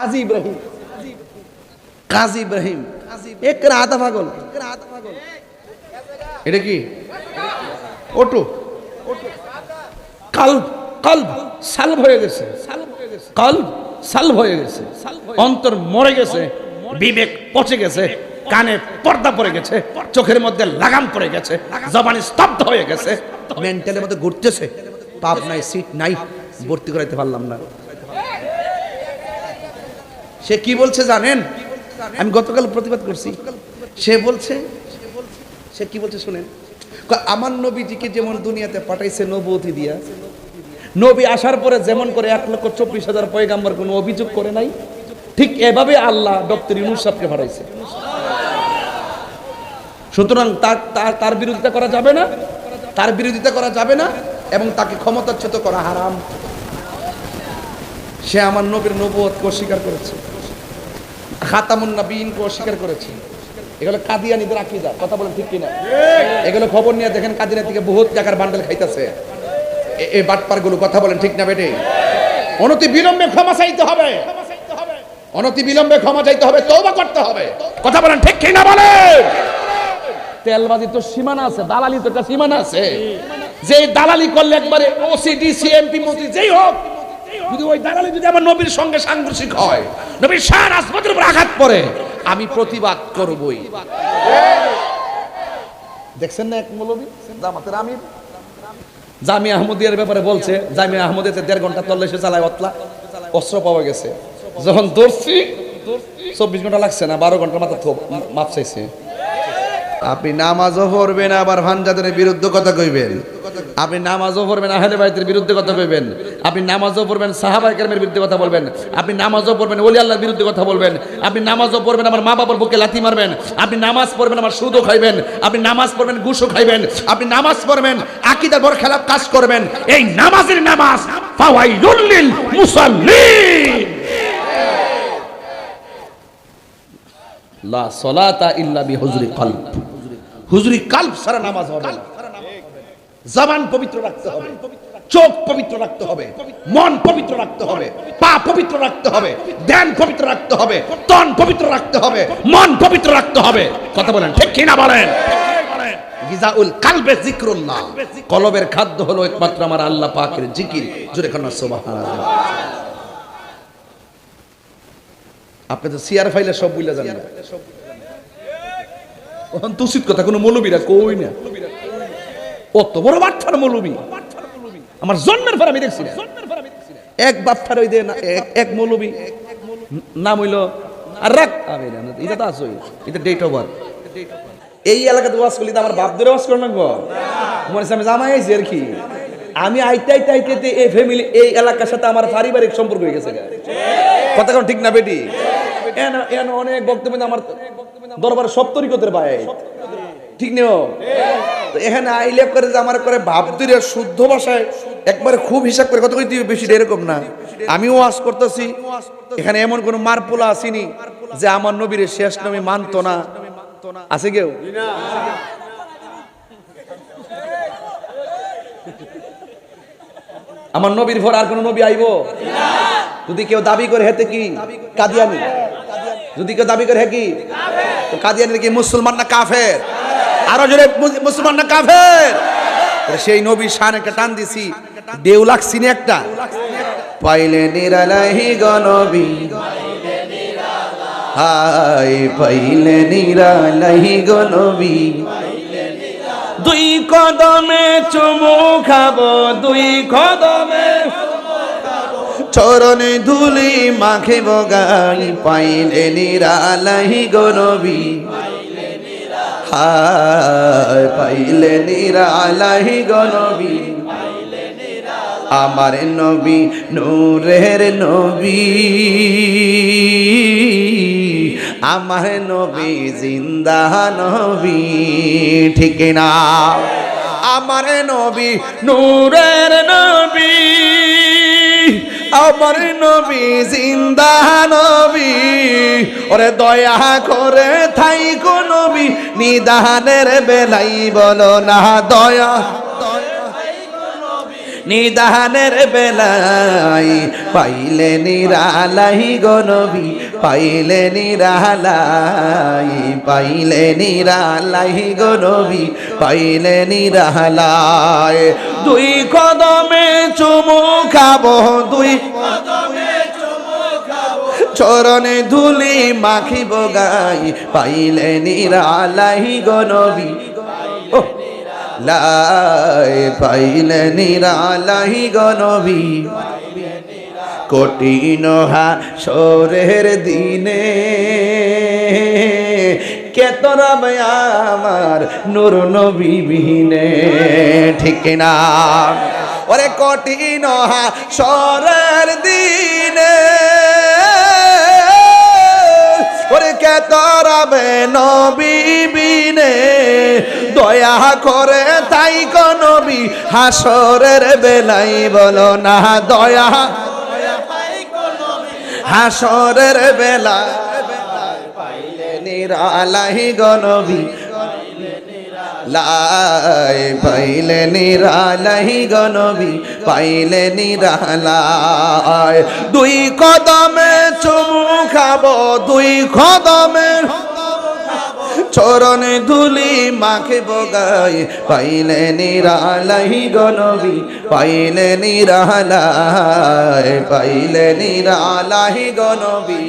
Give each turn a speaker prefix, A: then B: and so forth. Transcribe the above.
A: কাজী ইব্রাহিম। কাজী ইব্রাহিম। এক রাত পাগল। এটা কি? ওটো। কাল কাল সালভ হয়ে গেছে। কাল সালভ হয়ে গেছে। অন্তর মরে গেছে বিবেক পচে গেছে কানে পর্দা পড়ে গেছে চোখের মধ্যে লাগাম পড়ে গেছে জবানি স্তব্ধ হয়ে গেছে। মেন্টালের মধ্যে ঘুরতেছে। পাপ নাই সিট নাই ভর্তি করাইতে পারলাম না। সে কি বলছে জানেন? আমি গতকাল প্রতিবাদ করছি। সে বলছে, সে কি বলছে শুনেন? আমার নবীজিকে যেমন দুনিয়াতে পাঠাইছে নবতী দিয়া, নবী আসার পরে যেমন করে এক লক্ষ চব্বিশ হাজার পয়গাম্বার কোনো অভিযোগ করে নাই, ঠিক এভাবে আল্লাহ ডক্টর ইউনুস সাহেবকে পাঠাইছে। সুতরাং তার তার তার বিরোধিতা করা যাবে না, তার বিরোধিতা করা যাবে না, এবং তাকে ক্ষমতাচ্যুত করা হারাম। সে আমার নবীর নবুয়তকে অস্বীকার করেছে। খাতামুন নবীনকে অস্বীকার করেছে। এগুলো কাদিয়ানিদের আকিদা, কথা বলেন ঠিক কিনা? এগুলো খবর নিয়ে দেখেন কাদিনা থেকে বহুত টাকার বান্ডেল খাইতেছে। এই বাটপারগুলো কথা বলেন ঠিক না বেটে? অনতি বিলম্বে ক্ষমা চাইতে হবে। অনতি বিলম্বে ক্ষমা চাইতে হবে, তওবা করতে হবে। কথা বলেন ঠিক কিনা বলেন? তেলবাজি তো সীমানা আছে দালালি তো একটা সীমানা আছে। যে দালালি করলে একবারে ওসিডি সিএমপি মন্ত্রী যেই হোক যদি ওই দালালি যদি আমার নবীর সঙ্গে সাংঘর্ষিক হয় নবীর সার আসপত্রের উপর আঘাত পড়ে আমি প্রতিবাদ করবই। দেখছেন না এক মৌলবী? জামাতের আমির? জামি আহমদিয়ার ব্যাপারে বলছে জামি আহমদিয়াতে দেড় ঘণ্টা তল্লাশি চালায় অতলা অস্ত্র পাওয়া গেছে। যখন দৌড়ছি চব্বিশ ঘণ্টা লাগছে না বারো ঘণ্টা মাথা মাপ চাইছে। আপনি নামাজও পড়বেন আবার ভানজাদের বিরুদ্ধে কথা কইবেন। আপনি নামাজও পড়বেন, আহলে বাইতের বিরুদ্ধে কথা কইবেন আপনি নামাজও পড়বেন সাহাবাই কেরামের বিরুদ্ধে কথা বলবেন। আপনি নামাজও পড়বেন, ওলি আল্লাহর বিরুদ্ধে কথা বলবেন। আপনি নামাজও পড়বেন, আমার মা বাবার বুকে লাথি মারবেন। আপনি নামাজ পড়বেন, আমার সুদও খাইবেন। আপনি নামাজ পড়বেন, ঘুষও খাইবেন। আপনি নামাজ পড়বেন, আকিদার বড় খেলাপ কাজ করবেন। এই নামাজের নামাজ ফাওয়াইলুল লিল মুসাল্লিন। লা সলাতা ইল্লা বিহুজরি কলব। হুজুরি কাল্ব সারা নামাজ হবে না। জবান পবিত্র রাখতে হবে। চোখ পবিত্র রাখতে হবে। মন পবিত্র রাখতে হবে। পা পবিত্র রাখতে হবে। ধ্যান পবিত্র রাখতে হবে। তন পবিত্র রাখতে হবে। মন পবিত্র রাখতে হবে। কথা বলেন, ঠিক কিনা বলেন? কলবের খাদ্য হলো একমাত্র আমার আল্লাহ পাকের জিকির। আপনি তো সিয়ার ফাইলে সব বুঝলে জানেন। ওখান তো কথা কোনো মৌলবীরা কই না? অত বড় বাটফার মৌলবী। আমার জন্মের পর আমি দেখছি এক বাটফার ওই দে না, এক- মৌলবী। নাম হইল আর রাখ আমি এটা তো আসই এটা ডেট অফ বার্থ এই এলাকাতে ওয়াজ করলি আমার বাপ ধরে ওয়াজ করলাম গো? আমি জামাই আইছি আর কি। আমি আইতে আইতে আইতে এই ফ্যামিলি এই এলাকার সাথে আমার পারিবারিক সম্পর্ক হয়ে গেছে। কথা কোন ঠিক না বেটি? এন অনেক বক্তব্য আমার দরবার সপ্তরিকতের ভাই। ঠিক নেও? এখানে আইলে করে যে আমার করে ভাব দিলে শুদ্ধ ভাষায় একবারে খুব হিসাব করে কত কইতে বেশি এরকম না। আমিও ওয়াজ করতেছি। এখানে এমন কোন মারপোলা আসেনি যে আমার নবীর শেষ নবী মানতো না। আছে কেউ? আমার নবীর পর আর কোন নবী আইব? যদি কেউ দাবি করে, হেতে কি? কাদিয়ানি? যদি কেউ দাবি করে, হে কি? কাদিয়ানি কি মুসলমান না কাফের? আরও জোরে মুসলমান না কাফের? সেই নবী শান একটা টান দিছি। দেউ লাগছি একটা। পাইলে নিরালাহি গনবী। হাই পাইলে নিরালাহি গনবী। দুই কদমে চুমু খাব, দুই কদমে চরণে ধুলি মাখিব গাই, পাইলে নিরালাহি গনবী। হায় পাইলে নিরালাহি গনবী আমার নবী, নূরের নবী। আমার নবী জিন্দা নবী, ঠিক না আমার নবী, নূরের নবী। আমার নবী জিন্দা নবী। ওরে দয়া করে থাই নবী নিদানের বেলাই বলো না দয়া।
B: নিদানের বেলায় পাইলে নিরালাই গনবি পাইলে নিরালাই পাইলে নিরালাই গনবি পাইলে নিরালাই। দুই কদমে চুমু খাব, দুই চরণে ধুলি মাখিব গাই, পাইলে নিরালাই গনবি ও লাই পাইলে নিরালাই গনবি কঠিন হাসরের দিনে কেতরাবে আমার নূর নবী বিহীনে? ঠিক না। ওরে কঠিন হাসরের দিনে ওরে কেতরাবে নবী বিনে দয়া হাসরের বেলাই বলো না দয়া। হাসরের বেলা পাইলে নিরালাই গনবী লাই পাইলে নিরালাই গনবী পাইলে নিরালাই। দুই কদমে চুমু খাব, দুই কদমে চরণে ধুলি মাখে বগাই পাইলে নিরালাই গনবি পাইলে নিরালাই পাইলে নিরালাই গনবি